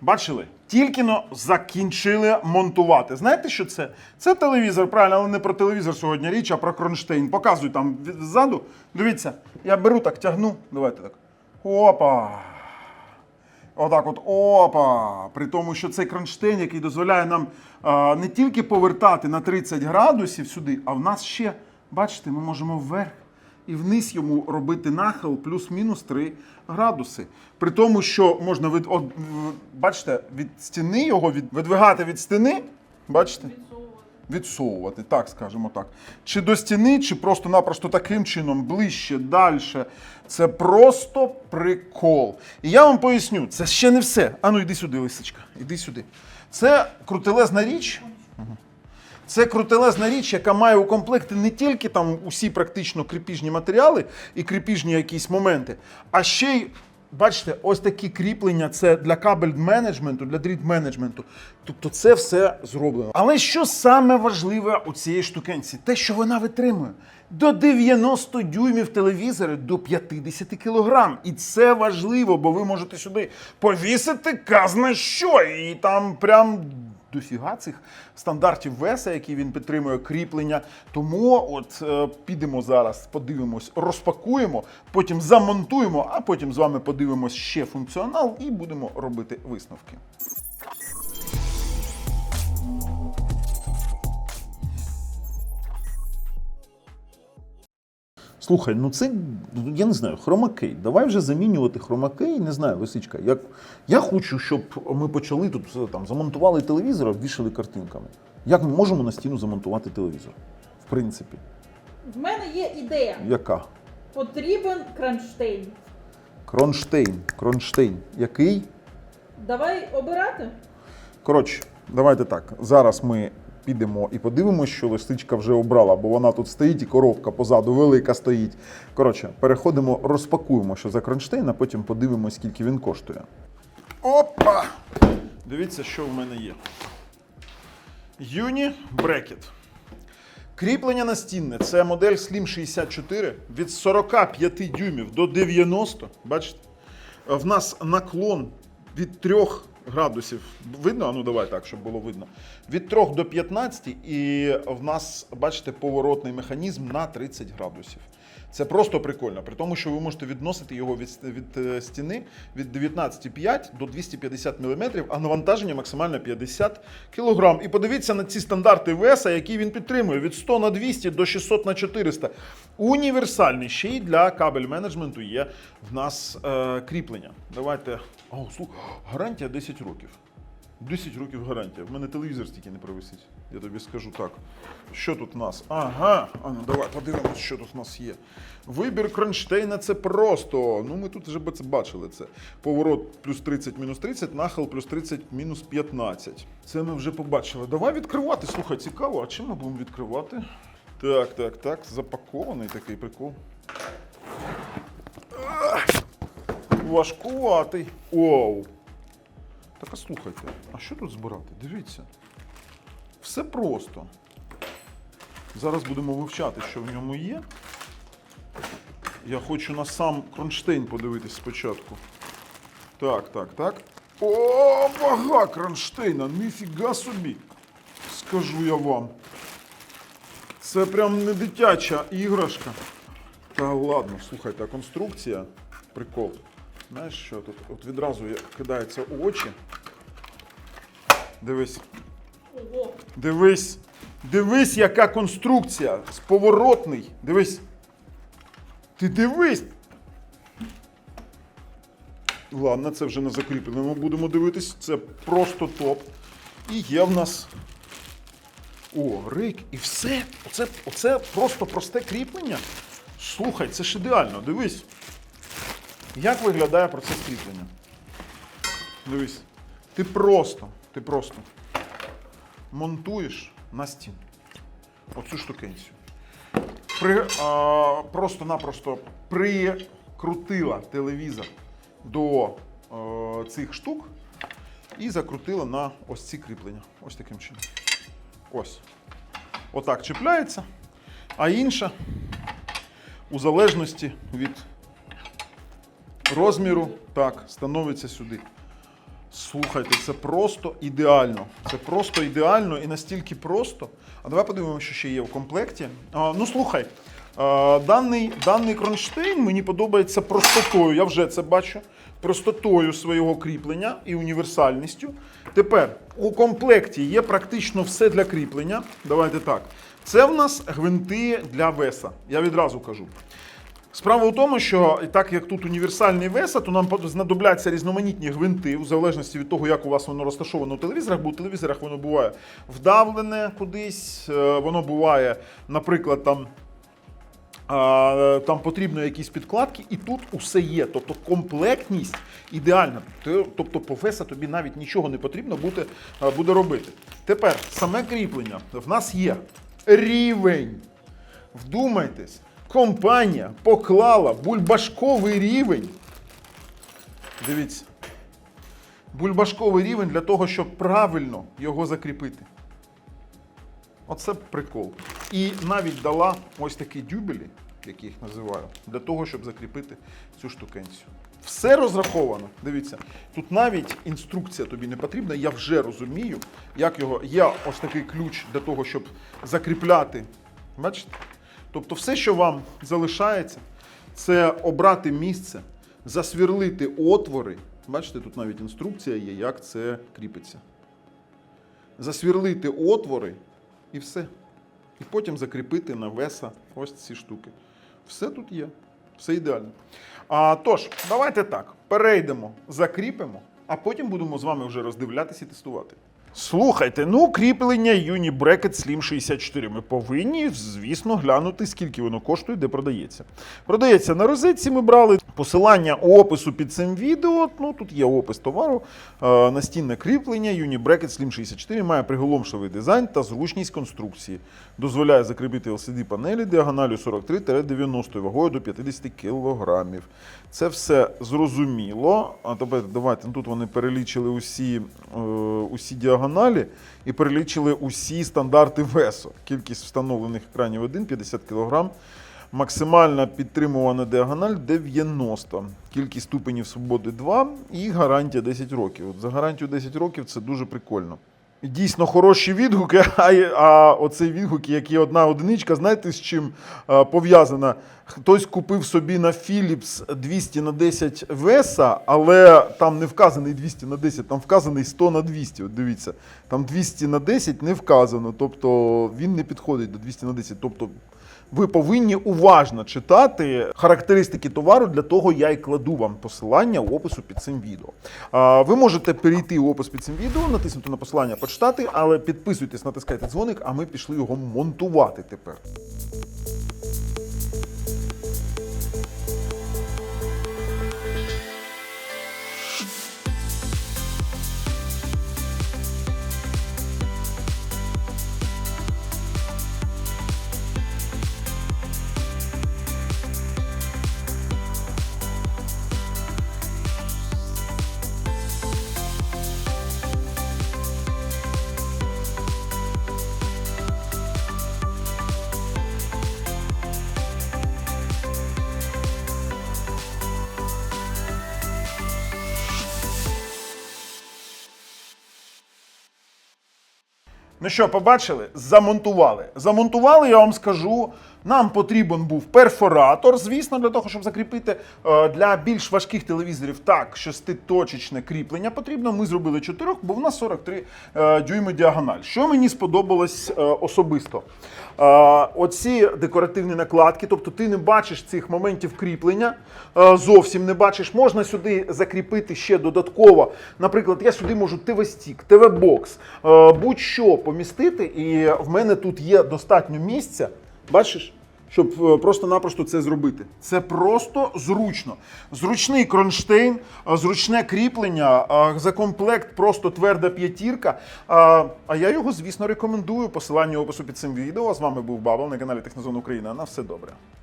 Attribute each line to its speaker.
Speaker 1: Бачили? Тільки но закінчили монтувати. Знаєте, що це? Це телевізор, правильно, але не про телевізор сьогодні річ, а про кронштейн. Показую там ззаду. Дивіться, я беру так, тягну. Давайте так. Опа. Отак от опа. При тому, що цей кронштейн, який дозволяє нам а, не тільки повертати на 30 градусів сюди, а в нас ще, бачите, ми можемо вверх і вниз йому робити нахил плюс-мінус 3 градуси. При тому, що можна від, от, бачите, від стіни його від, видвигати від стіни, бачите? Відсовувати, так скажемо так. Чи до стіни, чи просто-напросто таким чином, ближче, далі. Це просто прикол. І я вам поясню, це ще не все. Ану, йди сюди, лисичка, іди сюди. Це крутелезна річ. Це крутелезна річ, яка має у комплекті не тільки там усі практично кріпіжні матеріали і кріпіжні якісь моменти, а ще й. Бачите, ось такі кріплення це для кабель менеджменту, для дріт менеджменту. Тобто це все зроблено. Але що саме важливе у цієї штукенці? Те, що вона витримує до 90 дюймів телевізори до 50 кілограм. І це важливо, бо ви можете сюди повісити казна що. І там прям дофіга цих стандартів веса, які він підтримує, кріплення. Тому от е, підемо зараз, подивимось, розпакуємо, потім замонтуємо, а потім з вами подивимось ще функціонал і будемо робити висновки. Слухай, ну це я не знаю, хромакей. Давай вже замінювати хромакей. Не знаю, лисичка. Як я хочу, щоб ми почали тут там замонтували телевізор, обвішали картинками. Як ми можемо на стіну замонтувати телевізор? В принципі,
Speaker 2: В мене є ідея.
Speaker 1: яка?
Speaker 2: Потрібен кронштейн.
Speaker 1: Кронштейн. Кронштейн. Який?
Speaker 2: Давай обирати.
Speaker 1: Коротше, давайте так. Зараз ми підемо і подивимося, що лисичка вже обрала, бо вона тут стоїть і коробка позаду велика стоїть. Коротше, переходимо, розпакуємо, що за кронштейн, а потім подивимось, скільки він коштує. Опа! Дивіться, що в мене є. Юні брекет. Кріплення настінне це модель Slim 64 від 45 дюймів до 90. Бачите? В нас наклон від 3 градусів. Видно? А ну давай так, щоб було видно. Від 3 до 15, і в нас, бачите, поворотний механізм на 30 градусів. Це просто прикольно, при тому, що ви можете відносити його від, від е, стіни від 19,5 до 250 мм, а навантаження максимально 50 кг. І подивіться на ці стандарти веса, які він підтримує від 100 на 200 до 600 на 400. Універсальний ще й для кабель менеджменту є в нас е, кріплення. Давайте. О, слухай, гарантія 10 років. 10 років гарантія. В мене телевізор стільки не провисить. Я тобі скажу так. Що тут у нас? Ага. А ну давай подивимось, що тут у нас є. Вибір кронштейна це просто. Ну ми тут вже бачили це. Поворот плюс 30 мінус 30, нахил плюс 30 мінус 15. Це ми вже побачили. Давай відкривати. Слухай, цікаво, а чим ми будемо відкривати? Так, так, так. Запакований такий прикол. Важкуватий. Оу. Так слухайте, а що тут збирати? Дивіться. Все просто. Зараз будемо вивчати, що в ньому є. Я хочу на сам кронштейн подивитись спочатку. Так, так, так. О, вага кронштейна! Ніфіга собі! Скажу я вам. Це прям не дитяча іграшка. Та ладно, слухайте, а конструкція. Прикол. Знаєш що тут? От відразу кидається у очі. Дивись.
Speaker 2: Ого.
Speaker 1: Дивись. Дивись, яка конструкція. Споворотний. Дивись. Ти дивись. Ладно, це вже не закріплено. Ми будемо дивитись. Це просто топ. І є в нас. О, рейк. І все. Оце, оце просто просте кріплення. Слухай, це ж ідеально. Дивись. Як виглядає процес кріплення? Дивись. Ти просто, ти просто монтуєш на стіну. Оцю штукенцію. При, а, просто-напросто прикрутила телевізор до е, цих штук і закрутила на ось ці кріплення. Ось таким чином. Ось. Отак чіпляється. А інша, у залежності від розміру, так, становиться сюди. Слухайте, це просто ідеально. Це просто ідеально і настільки просто. А давай подивимося, що ще є в комплекті. А, ну слухай, а, даний, даний кронштейн мені подобається простотою. Я вже це бачу. Простотою свого кріплення і універсальністю. Тепер у комплекті є практично все для кріплення. Давайте так. Це в нас гвинти для веса. Я відразу кажу. Справа в тому, що так як тут універсальний веса, то нам знадобляться різноманітні гвинти, в залежності від того, як у вас воно розташовано у телевізорах, бо у телевізорах воно буває вдавлене кудись, е, воно буває, наприклад, там. Там потрібно якісь підкладки, і тут усе є. Тобто комплектність ідеальна. Тобто по веса тобі навіть нічого не потрібно буде, буде робити. Тепер саме кріплення. В нас є рівень. Вдумайтесь, компанія поклала бульбашковий рівень. Дивіться. Бульбашковий рівень для того, щоб правильно його закріпити. Оце прикол. І навіть дала ось такі дюбелі, як я їх називаю, для того, щоб закріпити цю штукенцію. Все розраховано. Дивіться, тут навіть інструкція тобі не потрібна. Я вже розумію, як його. Є ось такий ключ для того, щоб закріпляти. Бачите? Тобто, все, що вам залишається, це обрати місце, засвірлити отвори. Бачите, тут навіть інструкція є, як це кріпиться засвірлити отвори і все. І потім закріпити на веса ось ці штуки. Все тут є, все ідеально. А, тож, давайте так, перейдемо, закріпимо, а потім будемо з вами вже роздивлятися і тестувати. Слухайте, ну кріплення Uni Bracket Slim 64. Ми повинні, звісно, глянути, скільки воно коштує, де продається. Продається на розетці. Ми брали посилання опису під цим відео. Ну тут є опис товару. Е, Настінне кріплення Uni Bracket Slim 64 має приголомшливий дизайн та зручність конструкції. Дозволяє закріпити LCD панелі діагоналю 43-90 вагою до 50 кг. Це все зрозуміло. А тепер давайте ну, тут вони перелічили усі, е, усі діагоналі і перелічили усі стандарти весу. Кількість встановлених екранів 1 50 кг. Максимальна підтримувана діагональ 90. Кількість ступенів свободи 2 і гарантія 10 років. От за гарантію 10 років це дуже прикольно. Дійсно хороші відгуки, а, а оцей відгук, як є одна одиничка, знаєте, з чим пов'язана? Хтось купив собі на Philips 200 на 10 веса, але там не вказаний 200 на 10, там вказаний 100 на 200. От дивіться, там 200 на 10 не вказано, тобто він не підходить до 200 на 10. Тобто ви повинні уважно читати характеристики товару. Для того я і кладу вам посилання у опису під цим відео. Ви можете перейти у опис під цим відео, натиснути на посилання, почитати, але підписуйтесь, натискайте дзвоник, а ми пішли його монтувати тепер. Ну що, побачили? Замонтували. Замонтували, я вам скажу. Нам потрібен був перфоратор, звісно, для того, щоб закріпити Е, для більш важких телевізорів. Так, шеститочечне кріплення потрібно. Ми зробили чотирьох, бо в нас 43 е, дюйми діагональ. Що мені сподобалось е, особисто? Оці декоративні накладки, тобто ти не бачиш цих моментів кріплення, зовсім не бачиш. Можна сюди закріпити ще додатково. Наприклад, я сюди можу ТВ-стік, ТВ-бокс, будь-що помістити, і в мене тут є достатньо місця. Бачиш? Щоб е, просто-напросто це зробити. Це просто зручно. Зручний кронштейн, е, зручне кріплення, е, за комплект просто тверда п'ятірка. А я його, звісно, рекомендую. Посилання опису під цим відео. З вами був Бабл на каналі Технозон Україна. На все добре.